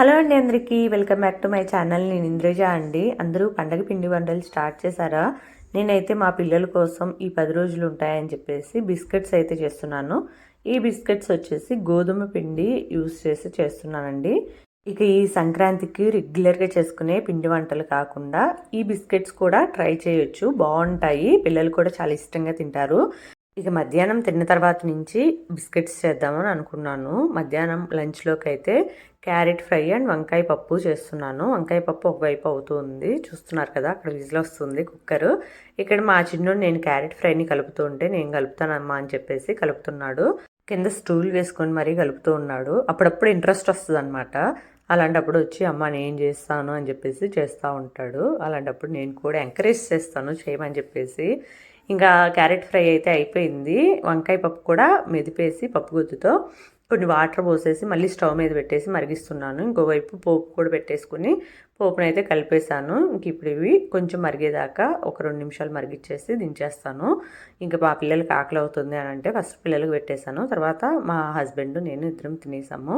Hello అండి అందరికీ. Welcome back to my channel. నేను ఇంద్రజ అండి. అందరూ పండగ పిండి వంటలు స్టార్ట్ చేశారా? నేనైతే మా పిల్లల కోసం ఈ పది రోజులు ఉంటాయని చెప్పేసి బిస్కెట్స్ అయితే చేస్తున్నాను. ఈ బిస్కెట్స్ వచ్చేసి గోధుమ పిండి యూస్ చేసి చేస్తున్నానండి. ఇక ఈ సంక్రాంతికి రెగ్యులర్గా చేసుకునే పిండి వంటలు కాకుండా ఈ బిస్కెట్స్ కూడా ట్రై చేయొచ్చు. బాగుంటాయి. పిల్లలు కూడా చాలా ఇష్టంగా తింటారు. ఇక మధ్యాహ్నం తిన్న తర్వాత నుంచి బిస్కెట్స్ చేద్దామని అనుకున్నాను. మధ్యాహ్నం లంచ్లోకి అయితే క్యారెట్ ఫ్రై అండ్ వంకాయ పప్పు చేస్తున్నాను. వంకాయ పప్పు ఒకవైపు అవుతుంది. చూస్తున్నారు కదా అక్కడ విజిల్ వస్తుంది కుక్కర్. ఇక్కడ మా చిన్నోడు నేను క్యారెట్ ఫ్రైని కలుపుతూ ఉంటే నేను కలుపుతానమ్మా అని చెప్పేసి కలుపుతున్నాడు. కింద స్టూల్ వేసుకొని మరీ కలుపుతూ ఉన్నాడు. అప్పుడప్పుడు ఇంట్రెస్ట్ వస్తుంది అనమాట అలాంటప్పుడు వచ్చి అమ్మ నేను చేస్తాను అని చెప్పేసి చేస్తూ ఉంటాడు. అలాంటప్పుడు నేను కూడా ఎంకరేజ్ చేస్తాను చేయమని చెప్పేసి ఇంకా క్యారెట్ ఫ్రై అయితే అయిపోయింది. వంకాయ పప్పు కూడా మెదిపేసి పప్పు గుత్తుతో కొన్ని వాటర్ పోసేసి మళ్ళీ స్టవ్ మీద పెట్టేసి మరిగిస్తున్నాను. ఇంకోవైపు పోపు కూడా పెట్టేసుకుని పోపును అయితే కలిపేశాను. ఇంక ఇప్పుడు ఇవి కొంచెం మరిగేదాకా ఒక రెండు నిమిషాలు మరిగిచ్చేసి దించేస్తాను. ఇంకా మా పిల్లలకి ఆకలి అవుతుంది అని అంటే ఫస్ట్ పిల్లలకు పెట్టేశాను. తర్వాత మా హస్బెండ్ నేను ఇద్దరం తినేసాము.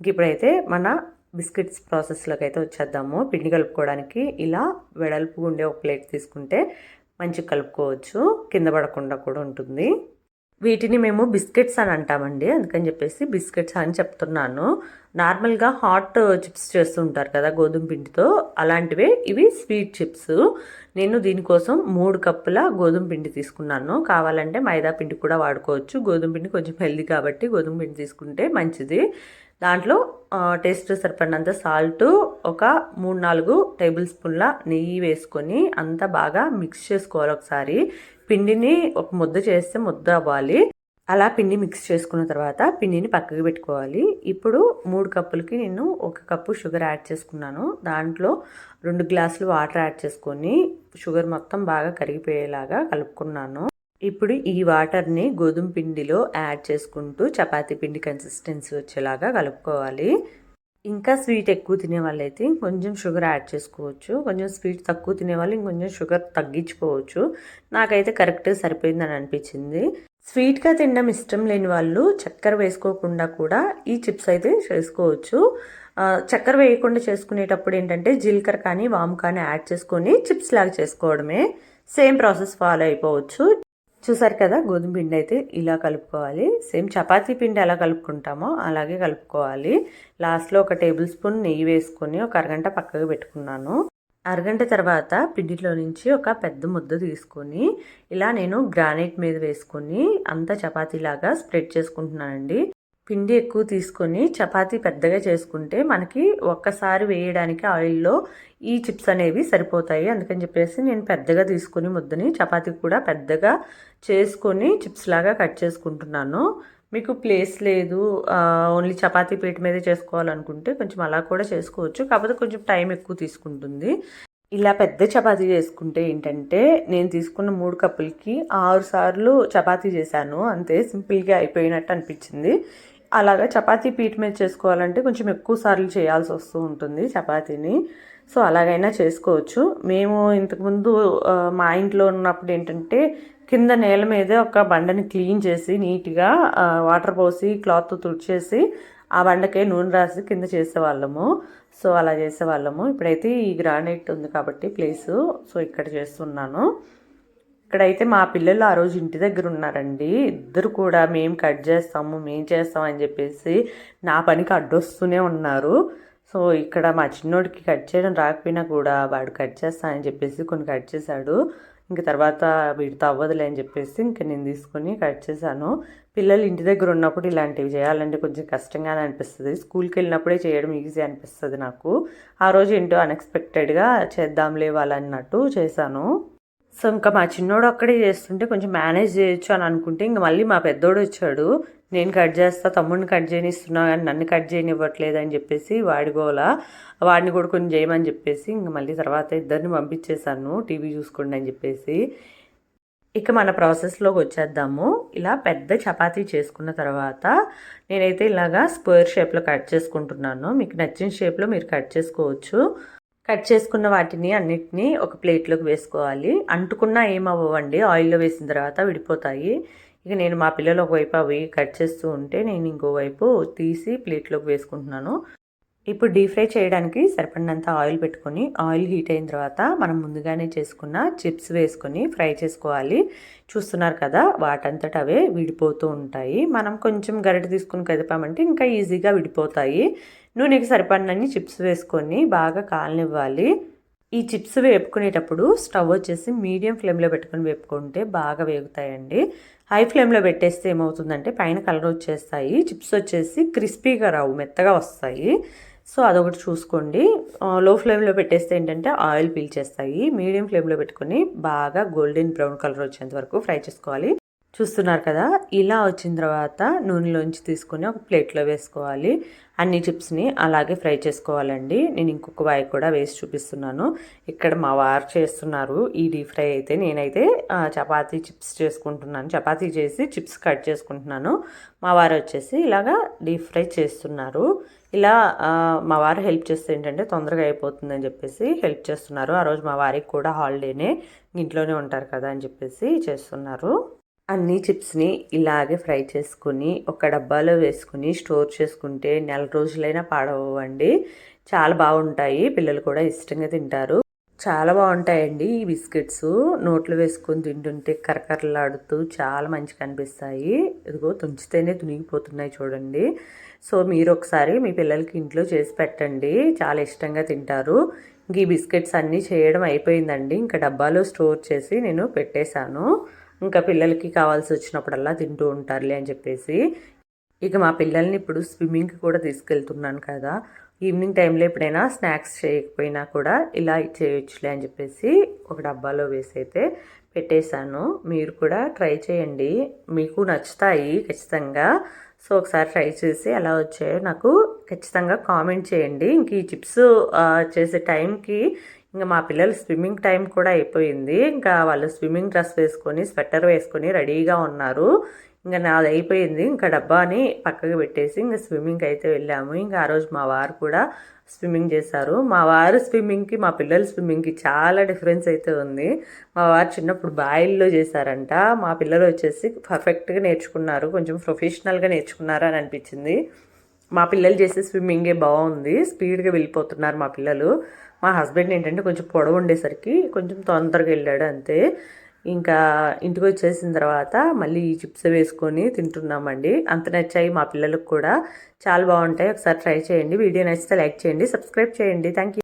ఇంక ఇప్పుడైతే మన బిస్కెట్స్ ప్రాసెస్లోకి అయితే వచ్చేద్దాము. పిండి కలుపుకోవడానికి ఇలా వెడల్పు ఉండే ఒక ప్లేట్ తీసుకుంటే మంచి కలుపుకోవచ్చు. కింద పడకుండా కూడా ఉంటుంది. వీటిని మేము బిస్కెట్స్ అని అంటామండి. అందుకని చెప్పేసి బిస్కెట్స్ అని చెప్తున్నాను. నార్మల్గా హాట్ చిప్స్ చేస్తుంటారు కదా గోధుమ పిండితో అలాంటివే ఇవి స్వీట్ చిప్స్. నేను దీనికోసం మూడు కప్పుల గోధుమ పిండి తీసుకున్నాను. కావాలంటే మైదా పిండి కూడా వాడుకోవచ్చు. గోధుమ పిండి కొంచెం హెల్దీ కాబట్టి గోధుమ పిండి తీసుకుంటే మంచిది. దాంట్లో టేస్ట్ సరిపడినంత సాల్ట్ ఒక మూడు నాలుగు టేబుల్ స్పూన్ల నెయ్యి వేసుకొని అంతా బాగా మిక్స్ చేసుకోవాలి ఒకసారి. పిండిని ఒక ముద్ద చేస్తే ముద్ద అవ్వాలి. అలా పిండి మిక్స్ చేసుకున్న తర్వాత పిండిని పక్కకి పెట్టుకోవాలి. ఇప్పుడు మూడు కప్పులకి నేను ఒక కప్పు షుగర్ యాడ్ చేసుకున్నాను. దాంట్లో రెండు గ్లాసులు వాటర్ యాడ్ చేసుకొని షుగర్ మొత్తం బాగా కరిగిపోయేలాగా కలుపుకున్నాను. ఇప్పుడు ఈ వాటర్ని గోధుమ పిండిలో యాడ్ చేసుకుంటూ చపాతీ పిండి కన్సిస్టెన్సీ వచ్చేలాగా కలుపుకోవాలి. ఇంకా స్వీట్ ఎక్కువ తినే అయితే కొంచెం షుగర్ యాడ్ చేసుకోవచ్చు. కొంచెం స్వీట్ తక్కువ తినేవాళ్ళు ఇంకొంచెం షుగర్ తగ్గించుకోవచ్చు. నాకైతే కరెక్ట్గా సరిపోయిందని అనిపించింది. స్వీట్గా తినడం ఇష్టం లేని వాళ్ళు చక్కెర వేసుకోకుండా కూడా ఈ చిప్స్ అయితే చేసుకోవచ్చు. చక్కెర వేయకుండా చేసుకునేటప్పుడు ఏంటంటే జీలకర్ర కానీ వాము కానీ యాడ్ చేసుకొని చిప్స్ లాగా చేసుకోవడమే. సేమ్ ప్రాసెస్ ఫాలో అయిపోవచ్చు. చూసారు కదా గోధుమ పిండి అయితే ఇలా కలుపుకోవాలి. సేమ్ చపాతీ పిండి ఎలా కలుపుకుంటామో అలాగే కలుపుకోవాలి. లాస్ట్లో ఒక టేబుల్ స్పూన్ నెయ్యి వేసుకొని ఒక అరగంట పక్కకు పెట్టుకున్నాను. అరగంట తర్వాత పిండిలో నుంచి ఒక పెద్ద ముద్ద తీసుకొని ఇలా నేను గ్రానైట్ మీద వేసుకొని అంతా చపాతీలాగా స్ప్రెడ్ చేసుకుంటున్నానండి. పిండి ఎక్కువ తీసుకొని చపాతీ పెద్దగా చేసుకుంటే మనకి ఒక్కసారి వేయడానికి ఆయిల్లో ఈ చిప్స్ అనేవి సరిపోతాయి. అందుకని చెప్పేసి నేను పెద్దగా తీసుకొని ముద్దని చపాతీ కూడా పెద్దగా చేసుకొని చిప్స్ లాగా కట్ చేసుకుంటున్నాను. మీకు ప్లేస్ లేదు. ఓన్లీ చపాతీ పీట మీదే చేసుకోవాలనుకుంటే కొంచెం అలా కూడా చేసుకోవచ్చు. కాకపోతే కొంచెం టైం ఎక్కువ తీసుకుంటుంది. ఇలా పెద్ద చపాతీ చేసుకుంటే ఏంటంటే నేను తీసుకున్న మూడు కప్పులకి ఆరు సార్లు చపాతీ చేశాను. అంతే సింపుల్గా అయిపోయినట్టు అనిపించింది. అలాగా చపాతీ పీట్ మీద చేసుకోవాలంటే కొంచెం ఎక్కువ సార్లు చేయాల్సి వస్తూ ఉంటుంది చపాతీని. సో అలాగైనా చేసుకోవచ్చు. మేము ఇంతకుముందు మా ఇంట్లో ఉన్నప్పుడు ఏంటంటే కింద నేల మీదే ఒక బండని క్లీన్ చేసి నీట్గా వాటర్ పోసి క్లాత్ తుడిచేసి ఆ బండకే నూనె రాసి కింద చేసేవాళ్ళము. సో అలా చేసేవాళ్ళము. ఇప్పుడైతే ఈ గ్రానైట్ ఉంది కాబట్టి ప్లేసు. సో ఇక్కడ చేస్తున్నాను. ఇక్కడైతే మా పిల్లలు ఆ రోజు ఇంటి దగ్గర ఉన్నారండి. ఇద్దరు కూడా మేము కట్ చేస్తాము మేము చేస్తాం అని చెప్పేసి నా పనికి అడ్డొస్తూనే ఉన్నారు. సో ఇక్కడ మా చిన్నోడికి కట్ చేయడం రాకపోయినా కూడా వాడు కట్ చేస్తానని చెప్పేసి కొన్ని కట్ చేశాడు. ఇంక తర్వాత వీడితో అవ్వదులే అని చెప్పేసి ఇంక నేను తీసుకొని కట్ చేశాను. పిల్లలు ఇంటి దగ్గర ఉన్నప్పుడు ఇలాంటివి చేయాలంటే కొంచెం కష్టంగానే అనిపిస్తుంది. స్కూల్కి వెళ్ళినప్పుడే చేయడం ఈజీ అనిపిస్తుంది నాకు. ఆ రోజు ఏంటో అన్ఎక్స్పెక్టెడ్గా చేద్దాంలే వాళ్ళన్నట్టు చేశాను. సో ఇంకా మా చిన్నోడు అక్కడే చేస్తుంటే కొంచెం మేనేజ్ చేయొచ్చు అని అనుకుంటే ఇంకా మళ్ళీ మా పెద్దోడు వచ్చాడు. నేను కట్ చేస్తా తమ్ముడిని కట్ చేయనిస్తున్నా కానీ నన్ను కట్ చేయనివ్వట్లేదు అని చెప్పేసి వాడి వాడిని కూడా కొంచెం చేయమని చెప్పేసి ఇంక మళ్ళీ తర్వాత ఇద్దరిని పంపించేశాను టీవీ చూసుకోండి అని చెప్పేసి. ఇక మన ప్రాసెస్లోకి వచ్చేద్దాము. ఇలా పెద్ద చపాతీ చేసుకున్న తర్వాత నేనైతే ఇలాగా స్క్వేర్ షేప్లో కట్ చేసుకుంటున్నాను. మీకు నచ్చిన షేప్లో మీరు కట్ చేసుకోవచ్చు. కట్ చేసుకున్న వాటిని అన్నిటినీ ఒక ప్లేట్లోకి వేసుకోవాలి. అంటుకున్నా ఏమవ్వండి ఆయిల్లో వేసిన తర్వాత విడిపోతాయి. ఇక నేను మా పిల్లలు ఒకవైపు అవి కట్ చేస్తూ ఉంటే నేను ఇంకోవైపు తీసి ప్లేట్లోకి వేసుకుంటున్నాను. ఇప్పుడు డీప్ ఫ్రై చేయడానికి సరిపడినంత ఆయిల్ పెట్టుకొని ఆయిల్ హీట్ అయిన తర్వాత మనం ముందుగానే చేసుకున్న చిప్స్ వేసుకొని ఫ్రై చేసుకోవాలి. చూస్తున్నారు కదా వాటంతట అవే విడిపోతూ ఉంటాయి. మనం కొంచెం గరిట తీసుకుని కదిపామంటే ఇంకా ఈజీగా విడిపోతాయి. నూనెకి సరిపడినన్ని చిప్స్ వేసుకొని బాగా కాలనివ్వాలి. ఈ చిప్స్ వేపుకునేటప్పుడు స్టవ్ వచ్చేసి మీడియం ఫ్లేమ్లో పెట్టుకొని వేపుకుంటే బాగా వేగుతాయండి. హై ఫ్లేమ్లో పెట్టేస్తే ఏమవుతుందంటే పైన కలర్ వచ్చేస్తాయి. చిప్స్ వచ్చేసి క్రిస్పీగా రావు మెత్తగా వస్తాయి. సో అదొకటి చూసుకోండి. లో ఫ్లేమ్లో పెట్టేస్తే ఏంటంటే ఆయిల్ పీల్చేస్తాయి మీడియం ఫ్లేమ్లో పెట్టుకొని బాగా గోల్డెన్ బ్రౌన్ కలర్ వచ్చేంత వరకు ఫ్రై చేసుకోవాలి. చూస్తున్నారు కదా ఇలా వచ్చిన తర్వాత నూనెలోంచి తీసుకొని ఒక ప్లేట్లో వేసుకోవాలి. అన్ని చిప్స్ని అలాగే ఫ్రై చేసుకోవాలండి. నేను ఇంకొక వాయి కూడా వేసి చూపిస్తున్నాను. ఇక్కడ మా వారు చేస్తున్నారు ఈ డీప్ ఫ్రై అయితే. నేనైతే చపాతీ చిప్స్ చేసుకుంటున్నాను. చపాతీ చేసి చిప్స్ కట్ చేసుకుంటున్నాను. మా వారు వచ్చేసి ఇలాగా డీప్ ఫ్రై చేస్తున్నారు. ఇలా మా వారు హెల్ప్ చేస్తే ఏంటంటే తొందరగా అయిపోతుందని చెప్పేసి హెల్ప్ చేస్తున్నారు. ఆ రోజు మా వారికి కూడా హాలిడేనే ఇంట్లోనే ఉంటారు కదా అని చెప్పేసి చేస్తున్నారు. అన్ని చిప్స్ని ఇలాగే ఫ్రై చేసుకుని ఒక డబ్బాలో వేసుకుని స్టోర్ చేసుకుంటే నెల రోజులైనా పాడవండి చాలా బాగుంటాయి. పిల్లలు కూడా ఇష్టంగా తింటారు. చాలా బాగుంటాయండి ఈ బిస్కెట్స్. నోట్లో వేసుకొని తింటుంటే కరకరలాడుతూ చాలా మంచిగా అనిపిస్తాయి. ఇదిగో తుంచితేనే తునిగిపోతున్నాయి చూడండి. సో మీరు ఒకసారి మీ పిల్లలకి ఇంట్లో చేసి పెట్టండి. చాలా ఇష్టంగా తింటారు. ఇంక ఈ బిస్కెట్స్ అన్నీ చేయడం అయిపోయిందండి. ఇంకా డబ్బాలో స్టోర్ చేసి నేను పెట్టేశాను. ఇంకా పిల్లలకి కావాల్సి వచ్చినప్పుడల్లా తింటూ ఉంటారులే అని చెప్పేసి. ఇక మా పిల్లల్ని ఇప్పుడు స్విమ్మింగ్కి కూడా తీసుకెళ్తున్నాను కదా. ఈవినింగ్ టైంలో ఎప్పుడైనా స్నాక్స్ చేయకపోయినా కూడా ఇలా చేయొచ్చులే అని చెప్పేసి ఒక డబ్బాలో వేసి అయితే పెట్టేశాను. మీరు కూడా ట్రై చేయండి. మీకు నచ్చుతాయి ఖచ్చితంగా. సో ఒకసారి ట్రై చేసి ఎలా వచ్చాయో నాకు ఖచ్చితంగా కామెంట్ చేయండి. ఇంక ఈ చిప్స్ చేసే టైంకి ఇంకా మా పిల్లలు స్విమ్మింగ్ టైం కూడా అయిపోయింది. ఇంకా వాళ్ళు స్విమ్మింగ్ డ్రెస్ వేసుకొని స్వెటర్ వేసుకొని రెడీగా ఉన్నారు. ఇంకా నాది అయిపోయింది. ఇంకా డబ్బాని పక్కకు పెట్టేసి ఇంకా స్విమ్మింగ్కి అయితే వెళ్ళాము. ఇంకా ఆ రోజు మా వారు కూడా స్విమ్మింగ్ చేశారు. మా వారు స్విమ్మింగ్కి మా పిల్లల స్విమ్మింగ్కి చాలా డిఫరెన్స్ అయితే ఉంది. మా వారు చిన్నప్పుడు బాయిల్లో చేశారంట. మా పిల్లలు వచ్చేసి పర్ఫెక్ట్గా నేర్చుకున్నారు. కొంచెం ప్రొఫెషనల్గా నేర్చుకున్నారు అని అనిపించింది. మా పిల్లలు చేసే స్విమ్మింగే బాగుంది. స్పీడ్గా వెళ్ళిపోతున్నారు మా పిల్లలు. మా హస్బెండ్ ఏంటంటే కొంచెం పొడవు ఉండేసరికి కొంచెం తొందరగా వెళ్ళాడు అంతే. ఇంకా ఇంటికి వచ్చేసిన తర్వాత మళ్ళీ ఈ చిప్స్ వేసుకొని తింటున్నామండి. అంత నచ్చాయి మా పిల్లలకు కూడా. చాలా బాగుంటాయి. ఒకసారి ట్రై చేయండి. వీడియో నచ్చితే లైక్ చేయండి. సబ్స్క్రైబ్ చేయండి. Thank you